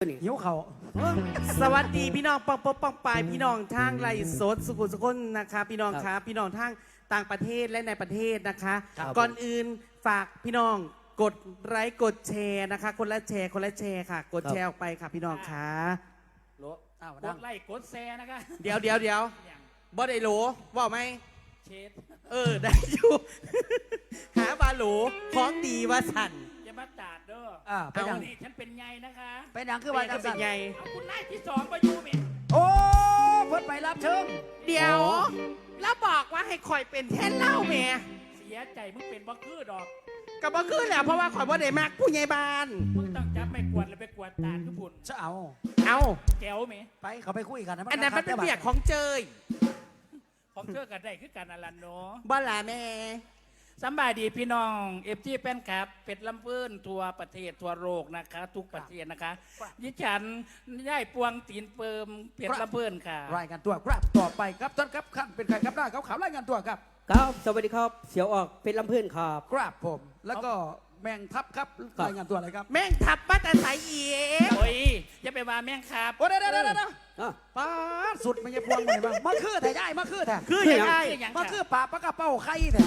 หิวเขาวสวัสดีพี่น้องปังปองปังปายพี่น้องทางไลฟ์สดสุขุมสุขนนะคะ พี่น้องครัคะบพี่น้องทางต่างประเทศและในประเทศนะคะครับก่อนอื่นฝากพี่น้องกดไลค์กดแชร์นะคะ คนละแชร์คนละแชร์ค่ะ กดแชร์ออกไปค่ะ พี่น้องคะโลอ้าวกดังดไล่กดแซนะคะเดี๋ยวเดี๋ยวเดี๋ยวอย่างบ่ได้โหลว่าไหมเชดเออได้อยู่ หาบาโหลของดีว่าสั่นอย่า มาจาดเด้ออ่าไปเอาดัง นี่ฉันเป็นไงนะคะไปดังคือว่าจังเป็สันนไงเอาคุณไล่ที่สองมาอยู่เมียโอ้เพิ่นไปรับเชิญเดี๋ยว แล้วบอกว่าให้คอยเป็นแท่นเล่าแหม่เสียใจมึงเป็นบักคือดอก ก็บ่คือแหละเพราะว่าข่อยบ่ได้มักผู้ใหญ่บ้าน มึงต้องจับไม่กวาดแล้วไปกวาดตาดทุกคนจะเอาเอาแก้วเมียไปเขาไปคุยกันนะอันนั้นมันเป็นเบียกของเจยของเธอกันได้คือกันอลันเนาะบ่ล่ะแม่ สำบายดีพี่น้องเอฟจีแป้นครับเป็ดลำเพื่นทั่วประเทศทั่วโลกนะคะ ทุกประเทศนะคะยิฉันย่ายปวงตีนเปิมเป็ดลำเพื่นค่ะ รายงานตัวครับต่อไปครับท่านครับขั้นเป็นใครครับหน้าเขาขาวรายงานตัวครับครับสวัสดีครับ เสียวออกเป็นลำเพื่อนครับครับผม แล้วก็แมงทับครับครับรายงานตัวอะไรครับ แม่งทับมาแต่ใสเอีกโอ้ยอย่าไปว่าแม่งครับโอ้เดี๋ยวเดี๋ยวเดี๋ยวเดี๋ยวอะป้าดสุดมันจะพวงมาไหนบ้างมาคือแต่ย่ายมาคือแต่คือยังไงคืออย่างมาค่ะคือป่าปลากระเป้าไข่แต่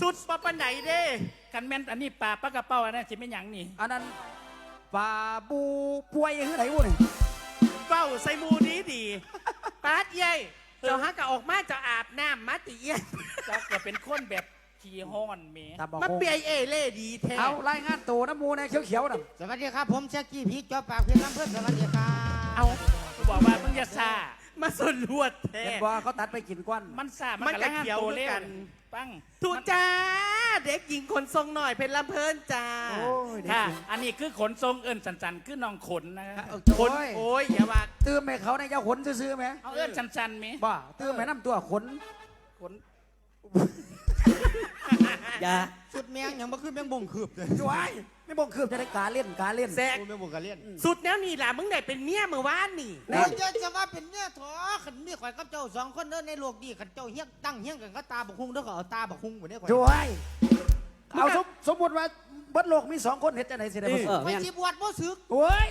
ชุดปะปันไหนเด้กันแม่นอันนี้ปลาปลากระเป้าอันนั้นสิไม่หยังนี่อันนั้นป่าบูป่วยคือไหนวะเนี่ยเฝ้าใส่หมูนี้ดีปาดเย้ยเจ้าฮักกะออกมาเจะอาบน้ำมาติเอี้ยนจักจะเป็นคนแบบขี่ห้อนเมตาบอกมาเปียเอเล่ดีแท้เอารายงานตัวน้ำมูในเขียวๆน่ะสวัสดีครับผมแจ็คกี้พีกจอปากเพียงลำเพื่อนสวัสดีครับเอากูบอกว่ามึงอย่าซา มาส่วนลวดแท้เห็นว่าเขาตัดไปกินก้อนมันซามัมันนกก็ระเขีเขียยววด้วยเร็กัวนปังถูกจ้า เด็กหญิงคนทรงหน่อยเป็นลำเพลินจ้าโอ้ยเด็กค่ะจริงอันนี้คือขนทรงเอิญสันสันๆคือน้องขนนะครับคนโอ้ยโอ้ยอย่าว่าตื้มให้เขาในเจ้าขนซื้อๆไหมเอาเอิญสันสันๆไหมบ้าตื้มให้น้ำตัวขนขน อย่าสุดแมงยังมาขึ้นแมงบงคืบเลยช่วยไม่บอกคืบจะได้การเล่นการเล่นแซกโอ้แมงบงกันเล่นสุดแล้วนี่ล่ะมึงได้เป็นเมียเมื่อวานนี่โอ้ยจะจะว่าเป็นเนี่ยถอขันมีข่อยกับเจ้าสองคนเด้อในโลกดีขันเจ้าเฮี้ยงตั้งเฮี้ยงกันก็ตาบักฮุงเด้อก็เอาตาบักฮุงไปเนี่ยข่อยช่วยเอาสมสมมติว่าเบิดโลกมีสองคนเห็นจะไหนสิได้บ่เออข่อยแม่นสิบวชบ่สึกโอ้ย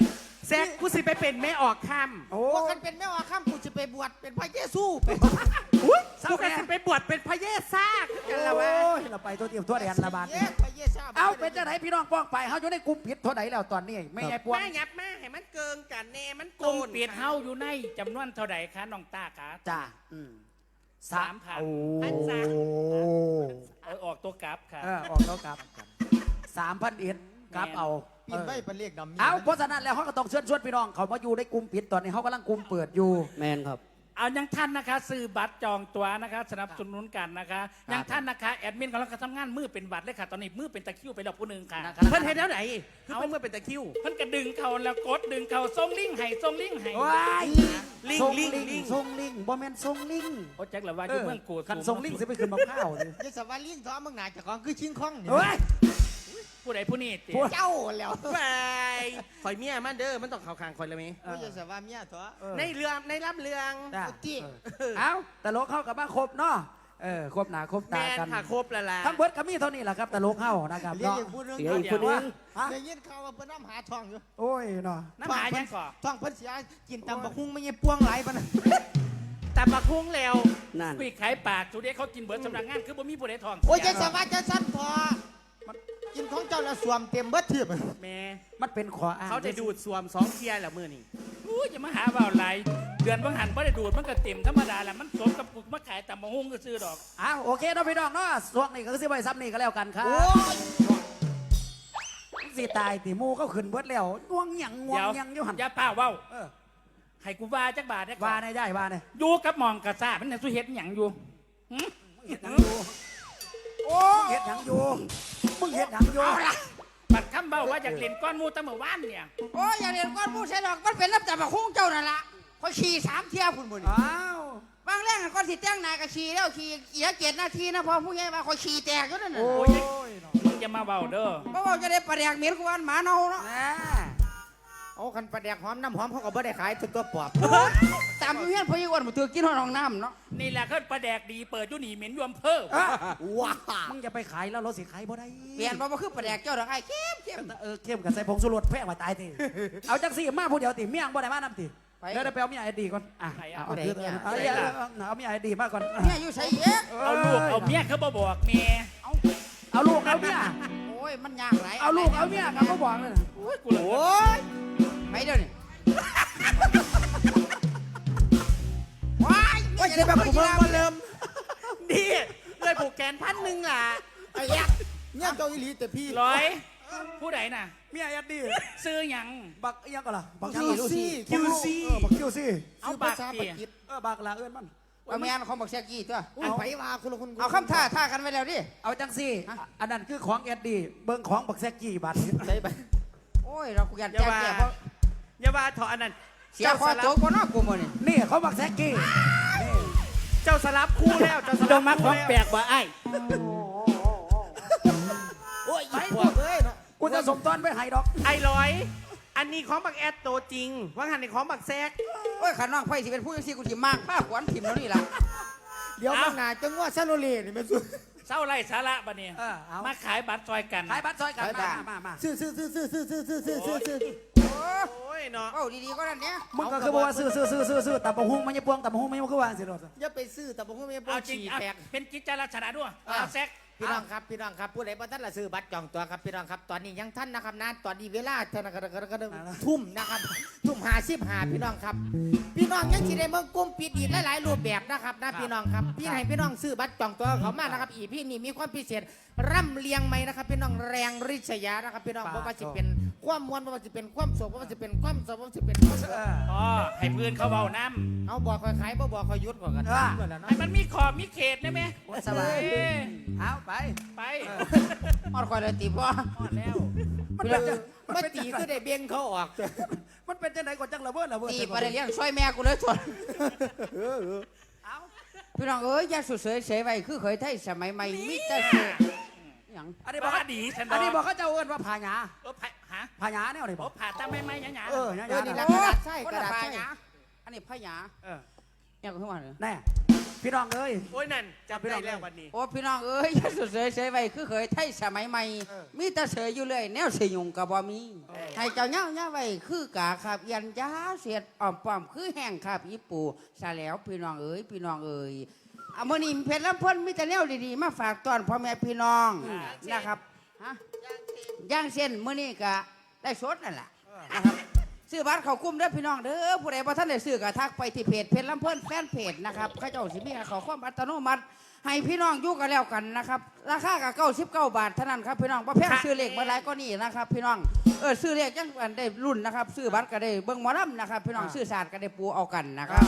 แซกกูสิไปเป็นแม่ออกคโอ้ว่ากันเป็นแม่ว่าข้ามกูจะไปบวชเป็นพระเยซูไปำอุ้ยเศร้ากูก็แน่สิไปบวชเป็นพระเยซ่าคือกันละวะโอ้ยเราไปตัวเดียวตัวแดนละบาทเย้พระเยซูเอาเป็นจะไหนพี่น้องป้องไปเขาอยู่ในกลุ่มผิดเท่าไหนแล้วตอนนี้ไม่ไงปวงมาหยับมาให้มันเกิงกันแน่มันโกกลมนเปียดเฮาอยู่ในจำนวนเท่าไหร่คะน้องตาคะจ้าอืมสามพันโอ้พันสามเอาออกตัวกลับค่ะเออออกแล้วกลับสามพันเอ็ด กลับเอาปีนไว้เป็นเลขดำเอาเพราะฉะนั้นแล้วเขาก็ต้องเชิญชวนพี่น้อง เขามาอยู่ในกลุ่มปิดตอนนี้เขากำลังกลุ่มเปิดอยู่ แมนครับ เอายังท่านนะคะซื้อบัตรจองตั๋วนะคะสนับสนุนกันนะคะยังท่านนะคะแอดมินกำลังทำงานมือเป็นบัตรเลยค่ะ ตอนนี้มือเป็นตะคริวไปแล้วผู้หนึ่งค่ะเพิ่นเห็นแล้วไหนคือเพิ่นเมื่อเป็นตะคริวเพิ่นก็ดึงเขาแล้วกดดึงเขาส่งลิงก์ให้ส่งลิงก์ให้ว้ายลิงส่งลิลิงงลิงส่งลิงบ่แม่นส่งลิงโอ้แจ็คละว่าอยู่เมืองกูกันส่งลิงสิไปขึ้นมะพร้าวเลยเยสวาลิงท้อมึงหนาจากของคือชิงข้องเนี่ยเฮ้ย ผู้ใดผู้นี้ติผู้เจ้าแล้วไปข่อยเมียมันเด้อมันต้องเข้าข้างข่อยแล้วไหมโอ้ยเยสวาเมียท้อเออ ในเรื่องในรับเรื่องจ้ะที่เออเอาตลกเข้ากับมาครบเนาะเออครบหนาครบแมตานกันค่ะครบแล้วล่ะทั้งเบิดก็มีเท่านี้แหละครับตลกเข้านะครับเรียกเนาะอย่างพูดเรื่องเดี๋ยวอีกคนนึงฮะได้ยินข่าวว่าเพิ่นน้ำหาทองอยู่โอ้ยเนาะน้ำหายังก่อท้องเพิ่นเสียกินตำบักฮุงไม่ใช่ปวงหลายปะนะแต่บักฮุ้งแล้วนั่นปีกขายปากสุดเด็เขากินเบิร์ดสำนักงานคือบ่มีผู้ใดทองโอ้ยเยสวาจะสั้นพอมัน กินของเจ้าแล้วสวมเต็มเบิดเทียบแม่มันเป็นขออ้างเขาจะดูดสวมสองเทียร์แล้วมือนี่อู้อย่ามาหาว่าอะไรเดือนบางหันบ่ได้ดูดมันก็เต็มธรรมดาแหละมันสมกับกูมาขายตำมะฮุ่งก็ซื้อดอก อ้าวโอเคเนาะพี่น้องเนาะช่วงนี้ก็คือสิไว้ซ้ำนี่ก็แล้วกันครับโอ้ยสิตายติหมูก็ขึ้นเบิดแล้วง่วงหยังง่วงเดี๋ยวหยังอยู่หันอย่าป้าเว้าเออให้กูว่าจักบาทได้ก่อว่านในได้ว่าในอยู่กับหมองกระซ่ามันน่ะสุเฮ็ดหยังอยู่หึมึงเห็ดหยังอยู่โอ้ มึงเห็ดหยังอยู่มึงเห็ดหยังอยู่บัดคำเบ้าว่าอยากเล่นก้อนหมูแตะเมื่อวานเนี่ยโอ้ยอย่าเรียนก้อนผู้ใช่ดอกมันเป็นน้ำจับบักฮุงเจ้านั่นละเขาขี่สามเที่ยวพุ่นบุญอ้าวบางเรื่องก้อนสิแต้งนายก็ขี่แล้วขี่เอียเจ็ดนาทีนะพอผู้ใหญ่ว่าเขาขี่แตกอยู่นั่นน่ะโอ้ยเนาะมึงอย่ามาเบ้าเด้อเพราะว่าจะได้ประเดียกเหม็นกวนหมาเน่าเนาะแน่ โอ้คันปลาแดกหอมน้ำหอมเขาก็บ่ได้ขายตัวตัวปอบตามอยู่เฮียนพ่อยี่อ้วนบ่ถือกินห้องน้ำเนาะนี่แหละก็ประแดกดีเปิดอยุ่หนีเหม็นยวมเพิ่มว้ามึงจะไปขายแล้วเราสิขายบ่ได้เปลี่ยนบ่บ่คือปลาแดกเจ้าดอกไอ้เข้มเข้มเออเข้มกับใส่ผงสุรสแพงมาตายทีเอาจังสี่มาผู้เดียวติเมียงบ่ได้มานํติไปเดี๋ยวได้ไปเอาเมียไอ้ดีก่อนอะไหนเอาเอาเอาคือเอาเอาเอาเอาเมียไอ้ดีมาก่อนเนี่ยอยู่ใส่เอ๊ะเอาลูกเอาเมียเขาบ่บอกเมียเอาลูกเอาเมียโอ้ยมันยากหลายเอาลูกเอาเมียกับบ่บอกเลยนะโอ้ยกูเลยโอ้ยไป เดี๋ยวนี้ว้ายว่าจะแบบกูเบิ่งมาเริ่มดีเลยผูกแกนพันหนึ่งล่ะไอ้ยักเนี่ยเจ้าอีหลีแต่พี่ร้อยผู้ใดน่ะ เมียไอ้ดีซื้อหยังบักอิหยังก็ล่ะบักคิวซี่คิวซี่บักคิวซี่เอาบากภาษาเกีปายกีเออบักละเอื้อนมันเอาแม่นของบักแซกกี้ตัวอันไผว่าคุณละคุณเอาคำท่าท่ากันไว้แล้วดิเอาจังสี่ อันนั้นคือของเอ็ดดี้เบิ่งของบักแซกกี้บัตรใส่ไปโอ้ยเราคุยกันอย่าแจ้งว่าแก่เพราะ อย่าว่าเถอะอันนั้นเสียคอโจกบ่เนาะกูมื้อนี่นี่เขาบักแซกกี้เจ้าสลับคู่แล้วเจ้าสดลับมมาของแปลกว่าไอ้โอ้ยอีปอบเอ้ยเนาะกูจะสมตอนไปให้ดอกไอ้ร้อย อันนี้ของบักแอดโตวจริง ว่าหันในของบักแซก โอ้ยขันน้องไผสิเป็นผู้จังซี่กูสิมากผ้าขวัญถิ่มแล้วนี่ล่ะเดี๋ยวมันหนาจังว่าซาโลเลนี่แม่นสุด เศร้าไรสาระปะเนี่ยเออเอามาขายบัตรซอยกัน ขายบัตรซอยกันมามามา ซื้อซื้อซื้อซื้อซื้อซื้อซื้อซื้อซื้อซื้อ โอ้โอ้ยเนาะ เอ้าดีๆก็นั่นเนี่ยมึงก็คือบอกว่าซื้อซื้อซื้อซื้อซื้อตับะฮุ้งมันยังพวงตับะฮุ้งมันยังคือว่าสิรถอย่าไปซื้อแต่ผมก็ไม่ปอเอางจริงฉี่เอาแตกเป็นกิจจลักษณะด้วยอะเอาแซก พี่น้องครับพี่น้องครับผู้ใดบ่ทันละซื้อบัตรจองตัวครับพี่น้องครับตอนนี้ยังท่านนะครับนะตอนนี้เวลาเท่านั้นก็ก็ก็ทุ่มนะครับทุ่มหาสิบหาพี่น้องครับ พี่น้องยังสิได้เมืองกลุ้มปิดอีกหลายๆรูปแบบนะครับนะพี่น้องครับพี่ให้พี่น้องซื้อบัตรจองตัวเขามานะครับ อีพี่นี่มีความพิเศษร่ำเลียงไหมนะครับ พี่น้องแรงริษยานะครับ พี่น้องเพราะว่าจะเป็นความมวลเพราะว่าจะเป็นความโศกเพราะว่าจะเป็นความโศกเพราะว่าจะเป็นความเอออ๋อให้เพื่อนเขาเบาน้เอาบอกคอยขายบ่บอกคอยยุดก่อนกันอะเมื่อแล้วำเนาะให้มันมีขอบมีเขตได้ไหมสบายเอ้ยเอาไปไปออดคอยเลยติบ่หมดแล้วมันเป็นจังมาตีก็ได้เบี้ยงเขาออก มันเป็นจังไหนก่อนจังระเบิดระเบิดตีไปได้เลี้ยงช่วยแม่กูเลยส่วนเอาพี่น้องเอ้ยอย่าสุดเสยเสยไว้คือเคยไทยสมัยใหม่มิแต่เสือหยังอันนี้บอกบ้าดีฉันอันนี้บบออกกเขาเจ้าเอิ้นว่าผาหยาเออผ่าฮะผาหยาแนวไหนบโอ้อกผ่าตาไม่ไม่หยาหยาเออหยาหเออยานี่น่ะละกระดาษใช่คนกระละดาษพาใช่หยาอันนี้พาหยาเออเนี่ยก็ขึ้นมาเลยแน่ พี่น้องเอ้ย โอ้ยนั่นจับได้แล้ววันนี้ โอ้พี่น้องเอ้ยอย่าสุดเสยเสยไว้คือเคยไทยสมัยใหม่ เออมีแต่เสยอยู่เลยแนวเสยยุงกับบ่มีให้เจ้าเน่าเน่าไว้คือกาครับยันยาเสียดอ่อมป้อมคือแห้งครับอีปูซาแล้วพี่น้องเอ้ยพี่น้องเอ้ยอะมื้อนี้เพชรลำเพิ่นมีแต่แนวดีๆมาฝากตอนพ่อแม่พี่น้องนะครับฮะย่างเส้นมื้อนี้ก็ได้สดนั่นแหละนะครับ ซื้อบัตรเขากุ้มเด้อพี่น้องเด้อผู้ใดบ่ทันได้ซื้อก็ทักไปที่เพจเพชรลำเพิ่นแฟนเพจนะครับเขาเจ้าสิมีให้เขาความอัตโนมัติ ให้พี่น้องอยู่กันแล้วกันนะครับราคากับเก้าสิบเก้าบาทเท่านั้นครับพี่น้องประเภทซื้อเลขมาหลายก็นี่นะครับ พี่น้องเออซื้อเลขจังอันได้รุ่นนะครับ ซื้อบัตรก็ได้เบิ้งหมอลำนะครับ พี่น้องซื้อศาสตร์ก็ได้ปูเอากันนะครับ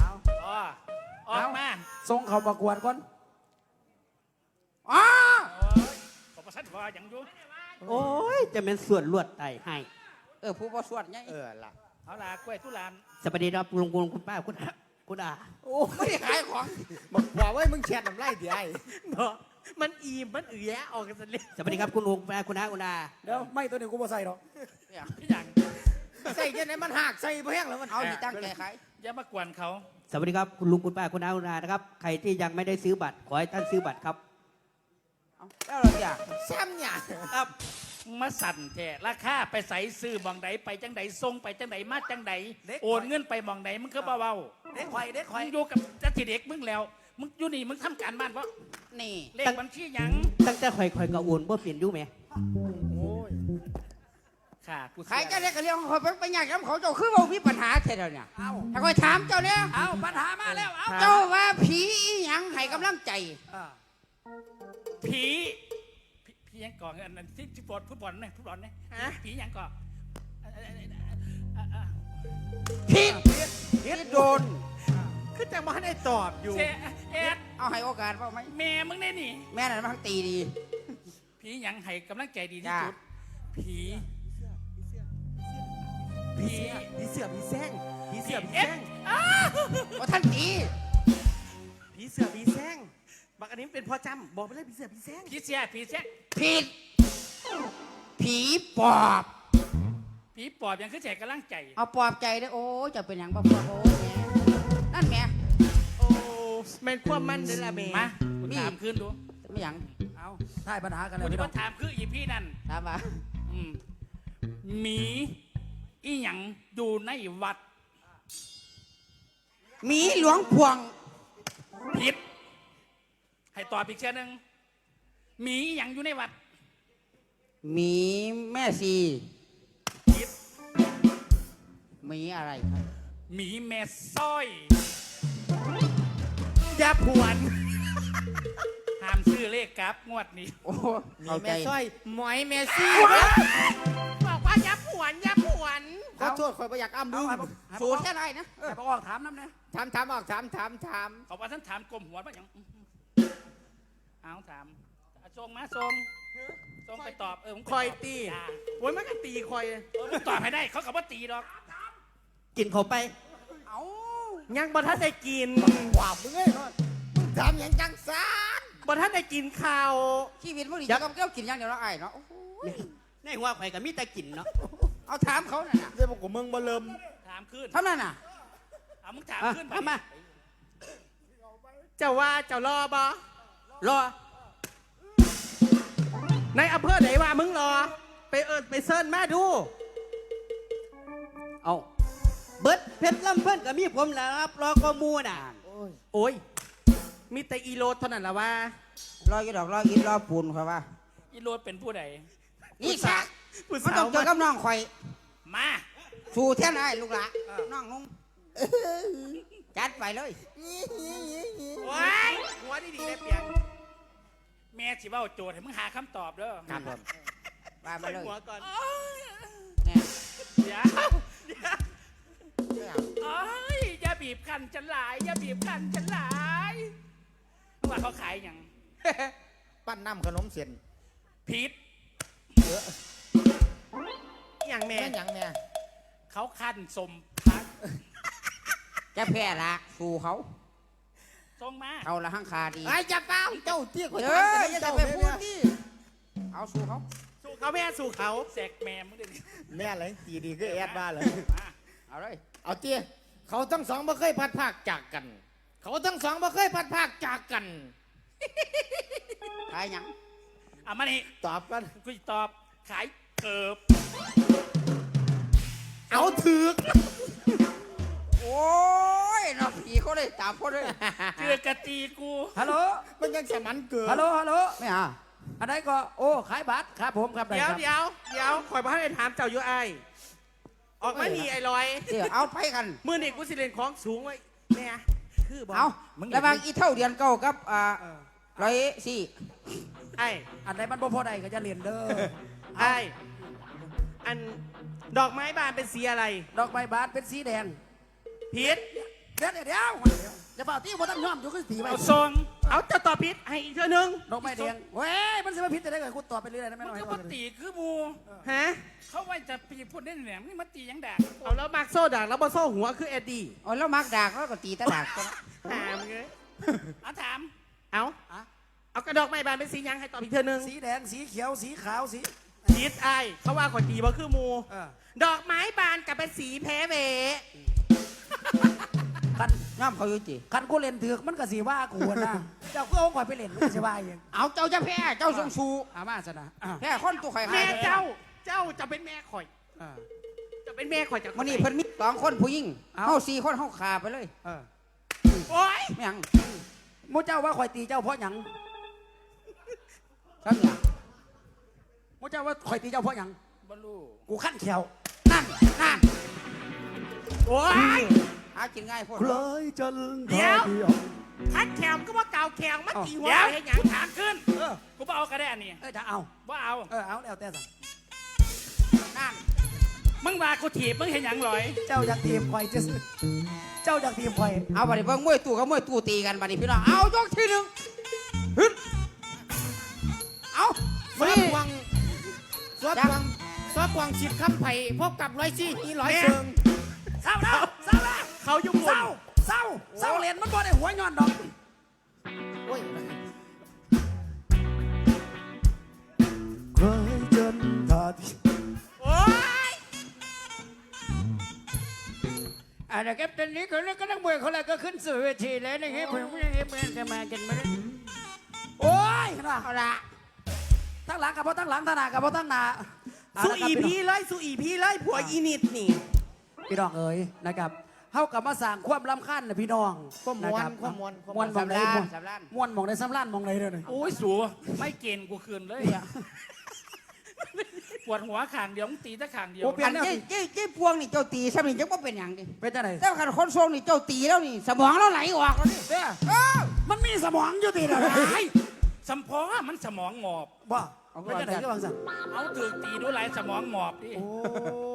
เอาอ๋อออกมาส่งเขาประกวดก่อนอ๋อโอ้ยขอบพระสัตว์ว่าอย่างอยูโอ้ยจะเป็นส่วนลวดไตให้ เออผู้ประสวดไงเออล่ะเอาล่ะกล้วยทุลานสวัสดีครับลุงคุณคุณป้าคุณอาคุณอาโอ้ไม่ได้ขายของบอกว่าไว้มึงแชทน้ำไล่เดี๋ยวไอ้บอกมันอีมมันอือแยะออกกันสันเลยสวัสดีครับคุณลุงป้าคุณอาคุณอาเดี๋ยวไม่ตัวนี้กูบ่ใส่หรอกเนี่ยพี่อย่างใส่ยังไงมันหักใส่เพียงแล้วมันเอาที่ตั้งใจขายอย่ามากวนเขา สวัสดีครับคุณลุงคุณป้าคุณอาคุณอานะครับใครที่ยังไม่ได้ซื้อบัตรขอให้ท่านซื้อบัตรครับเอาแล้วเราจะแซมเนี่ยครับ มาสั่นแท้ราคาไปใส่ซื้อหมองใดไปจังใดส่งไปจังใดมาจังใดโอนเงินไปหมองใดมึงก็เบาเด็กไข่เด็กๆไข่มึงอยู่กับจัติเด็กมึงแล้ว มึงอยู่นี่มึงทำการบ้านเพราะนี่เลขบัญชีหยังตั้งแต่ข่อยข่อยกระโอนบ่เปลี่ยนอยู่ไหมโอ้ยค่ะกูขายเจ้าเล็กกับเรื่องของเขาไปไปยากกับเขาเจ้าคือว่ามีปัญหาเท่าเดียวเนี่ยเอาถ้าคอยถามเจ้าเนี่ยเอาปัญหามาแล้วเอาเจ้าว่าผีอีหยังให้กำลังใจอ่าผีผีผีห ยังก่อนอันนั้นที่ที่บอลฟุตบอลเนี่ยฟุตบอลเนี่ยผียังก่อนอ่อเอ่อเอ่อเอ่อผิดผิดโดน คือจังมาให้ตอบอยู่ เซเอ็ดเอาให้โอกาสเปล่าไหมแม่มึงเนี่ยนี่ แม่นั่นมันตีดี ผียังให้กำลังใจดีที่สุดผีผีเสือผีเสือผีแซงผีเสือผีแซงว่าท่านตีผีเสือผีแซง บักอันนี้เป็นพ่อจำบอกไปเลยผีเสือผีแซงผีเสียผีเสียผิด ผีปอบ ผีผีปอบยังคือแจกกำลังใจ เอาปลอบใจได้อโอ้ยจะเป็นหยังบ่ปลอบโอ้ยแหม่นั่นแหม่โอ้แม่นความมันเด้อละแม่มากูถามขึ้นดู ไม่หยังเอาได้ปัญหากันกูแล้วที่พี่น้อมางถามคืออีพี่นั่นถามว่าอืมหมีอีหยังอยู่ในวัดหมีหลวงพวงผิด ให้ตอบอีกเช่นหนึ่งหมีอีหยังอยู่ในวัดหมีแม่ซีผิดหมีอะไรครับหมีแม่สร้อยอย่าผวนห้ามซื้อเลขกราฟงวดนี้ โอ้มีเข้าใจแม่สร้อยหมอยแม่ซี่บอกว่าอย่าผวนอย่าผวนขอโทษคอยประอยากอ้ำเอาดูให้ผมให้ผสูมตรแค่ไรนะเออให้ผมออกถามน้ำเนี่ยถามถามออกถามถามถามเขาว่าท่านถามกลมหัวป่ะยัง เอาถามอะส่งมาส่งส่งไปตอบเออมึงไปคอยตีจ้าโอ้ยมันก็ตีคอย เออมึงตอบให้ได้ เขากับว่าตีดอกกินเขาไป เอายังบ่ทันได้กินว่ามึงเอ้ยเนาะมึงถามอย่างจังซานบ่ทันได้กินข้าว ชีวิตมันดีจะกับแก้วกินอย่างเดียวแล้วไอ้ายเนาะโอ้โหในหัวข่อยก็มีแต่กินเนาะเอาถามเขาน่ะนะเดี๋ยวบอกกูมึงมาเริ่มถามขึ้นเท่านั้นน่ะเอามึงถามอะขึ้นไปเอามา เจ้าว่าเจ้ารอบ่ รอ ในอำเภอไหนว่ามึงรอ ไปเอิญไปเซิร์นมาดู เอาเบิดเพชรลำเพิ่นก็มีผมแล้วครับ รอก็มูน่ะโอ้ยโอ้ย มีแต่อีโรดเท่านั้นละว่า รอกี่ดอกรออินรอปูนครับว่า อีโรดเป็นผู้ใดนี่สักผู้มันสาต้วองเจอกับน้องข่อยมาสู่แท่นไอ้ลูกหละน้องนุ่งจัดไปเลยว้ายหัวดีดีได้เปียก แม่สิเว่าโจทย์ให้มึงหาคำตอบเด้อครับผมว่ามาใส่เลยหัวก่อนเนี่ยเดี๋ยวเอ้ยอย่าบีบคันฉันหลายอย่าบีบคันฉันหลายว่าเขาขายอย่างปั้นน้ำขนมเส้นผิดอย่างแม่แม่นหยังแม่เขาขั้นสมพักจะแพ้ละสู่เขา ส่งมาเขาละห้างคาดี ไอ้จะเป้าเจ้าเตี้ยข่อยเอถามอแต่อย่าจะเจ้าไปแม่พูดที่เอาสู่เขาสู่เขาแม่สู่เขาแสกแมมมึงเดี๋ยวนี้แม่อะไรตีดีคือแอดบ้าเลยมาเอาเลยเอาเตี้ยเขาทั้งสองบ่เคยพัดภาคจากกัน เขาทั้งสองบ่เคยพัดภาคจากกันขายหยังเอามานี่ตอบกันกูจะตอบขายเกิบเอาถือกโอ้ ยน้องผีเขาเลยตามเขาเลยเจือกะตีกูฮัลโหลมันยังสมันเกิดฮัลโหลฮัลโหลไม่เอาอันไหนก็โอ้ขายบัตรครับผมครับได้เดี๋ยวครับเดี๋ยวเดี๋ยวคอยมาให้ถามเจ้าอยู่ไอายออกมาหนีไอ้ลอยเดี๋ยวเอาไปกันมือนี่กูสิเล่นของสูงไว้แม่คือบอกเอาระหวังอีเท่าเดือนเก้ากับอ่าเออร้อยสี่ไอ้อันไหนมันบ่พอใดก็จะเรียนเด้อไอ้อันดอกไม้บานเป็นสีอะไร ดอกใบบานเป็นสีแดงพีทเดี๋ยวเดี๋ยวเดี๋ยวเดี๋ยวจะเป่าที่บ่ต้องยอมอยู่คือสีไว้เอาทรงเอาเจ้าต่อพีทให้อีกเท่านึงดอกไม้แดงเว้ยมันสิมาพิษจะได้ก่อนกูตอบไปเรื่อยๆนะมัแม่นน้อยก็มาตีคือหมูฮะเขาว่าจะปีพูดได้เนี่ยนี่มาตีหยังแดกเอาแล้วมาร์คโซ่ดักแล้วมาโซ่หัวคือเอ็ดดี้โอ้ยแล้วมักดากแล้วก็ตีตะดากกันหามเลยเอาถามเอาอะเอากระดอกไม้บานเป็นสีหยังให้ตอบอีกเท่านึงสีแดงสีเขียวสีขาวสีพีทไอ้เขาว่าขอยตีบ่คือหมูเออ ดอกไม้บานกับเป็นสีแพ้เว คันย่อมเขาอยู่จีคันกูเล่นถือกมันก็สีว่ากูนะเจ้าก็เอาข่อยไปเล่นมันก็สิว่าเองเอาเจ้าจะแพ้เจ้าทรงสูอามาซะนะอะแพ้คนตัวไข่แม่เจ้าเจ้าจะเป็นแม่ข่อย อะ จะเป็นแม่ข่อยจากวันนี้เพิ่นมีสองคนผู้หญิงเอาเข้าสี่คนเข้าขาไปเลยเออโอ๊ยไม่หยังมูเจ้าว่าข่อยตีเจ้าเพราะหยังครับเนี่ยมูเจ้าว่าข่อยตีเจ้าเพราะหยังบรรลุกูขั้นเขียวนั่นนั่นโอ๊ย หากินง่ายพวกใครจะลืมเดี๋ยวพัดแขมก็ว่าเก่าแขมมาตีหัวเดี๋ยวให้หยังถามขึ้น เออกูบ่เอากระแดอันนี้เออจะเอาว่าเอา เออเอาแล้วแต่สั่งนั่นมึงว่ากูถีบมึงเห็นหยังหรอย เจ้าอยากทีมข่อยจะซื้อเจ้าอยากทีมข่อยเอาบัดนี้เบิ่งมวยตู้กับมวยตู้ตีกันบัดนี้พี่น้องเอายกที่หนึ่งฮึดเอาสวนี่บวังสวบวังสวบวังสิบคำไผ่พบกับร้อยซี่อีร้อยเชิง เศร้าแล้วเศร้าแล้ว เขายุ่งเศร้าเศร้าเศร้าเรียนมันบ่ได้หัวย้อนดอกโอ้ยใครจนท่าทีโอ๊ยอ่านะครับตอนนี้คนนั้นก็นักมวยคนแรกก็ขึ้นสู่เวทีแล้วนะครับผมไม่ได้เพื่อนจะมากันมาโอ้ยนะเอาละทั้งหลังกับพ่ทั้งหลังทั้งหน้ากับพ่ทั้งหน้าสู้เาละครับอีพีเลยสู้อีพีเลยผัวอีนิดนี่พี่น้องเอ๋ยนะครับ เฮากับมาสั่งความรำคาญนะพี่น้องความมวนะนรับความมวลมวนมองไหนสำมรานวนสำรานมวนมองในสำล้านมองไหนเด้อเนี่ยโอ้ยสูไม่เกณฑ์กูคืนเลยอะปวดหัวขางเดียวมึงตีแต่ขางเดียว โอ้เปลี่ยอันนแนวเจ้สิเจ้เจ้พวงนี่เจ้าตีซะนี่จังบ่เป็นหยังดิเป็นจังไดแต่ขันคนทรงนี่เจ้าตีแล้วนี่ สมองเราไหลออกแล้วนี่เด้อมันมีสมองอยู่ติเด้อไอ้สัมพอมันสมองหมอบบ่ เป็นจังไดก็บางสั่งเอาถือตีดูไรสมองหมอบดิโอ้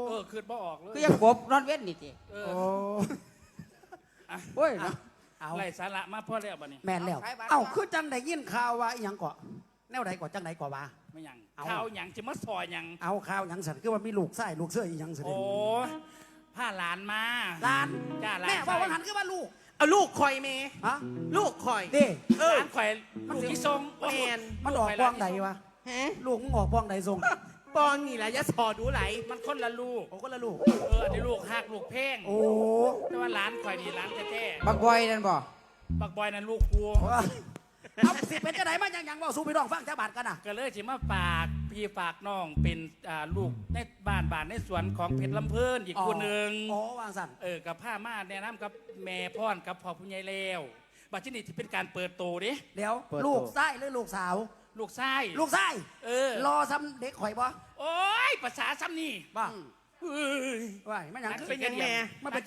เออคืนบ่ออกเลยคือยังกบนอนเว้นนี่ติเอโอ้อโอ้ยเนาะเอาไรสาระมาพ่อแล้วบัดนี้แม่นแล้ว เอาขายบัตรเอ้าคือจังไดยินข่าวว่าอีหยังเกาะแนวใดเกาะจังไดเกาะว่า ไม่หยังเอา ข้าวหยังจะมาซอยหยังเอาข่าวหยังสันคือว่ามีลูกไส้ลูกเสื้ออีหยังสิโอ้ผ้าหลานมาหลานจ้าหลานแม่ว่าวันหันคือว่าลูกเอาลูกคอยเมฮะลูกคอย เด้เออ หลานข่อยลูกอีทรงแมน มันออกบ้องใดวะ ฮะลูกมึงออกบ้องใดทรงปองนี่แหละยะสอดูไหล มันคนละลูก โอ้ก็ละลูก เอออันนี้ลูกหักลูกเพ่งโอ้แต่ว่าหลานข่อยนี่หลานแท้บักบอยนั่นบ่ๆบักบอยนั่นลูกกูเอาสิเป็นจังไดมายังยังบอกสู้พี่น้องฟังจ้าบาทกันน่ะก็เลยสิมาฝากพี่ฝากน้องเป็นอ่าลูกในบ้านบ้านในสวนของเพชรลำเพิ่นอีกคนหนึ่งโอ้วางสั่น เออกับผ้ามาแนะนำกับแม่พ่อนกับพ่อผู้ใหญ่แล้วบัดที่นี่ที่เป็นการเปิดโตดิเดี๋ยวเปิดตัวลูกไส้หรือลูกสาว ลูกไส้ลูกไส้เออ รอซ้ำเด็กข่อยบ่โอ้ยภาษาซ้ำนี่บ้าเอ้ยว่ายมันหยังมันคือเป็นยังไงมันเป็น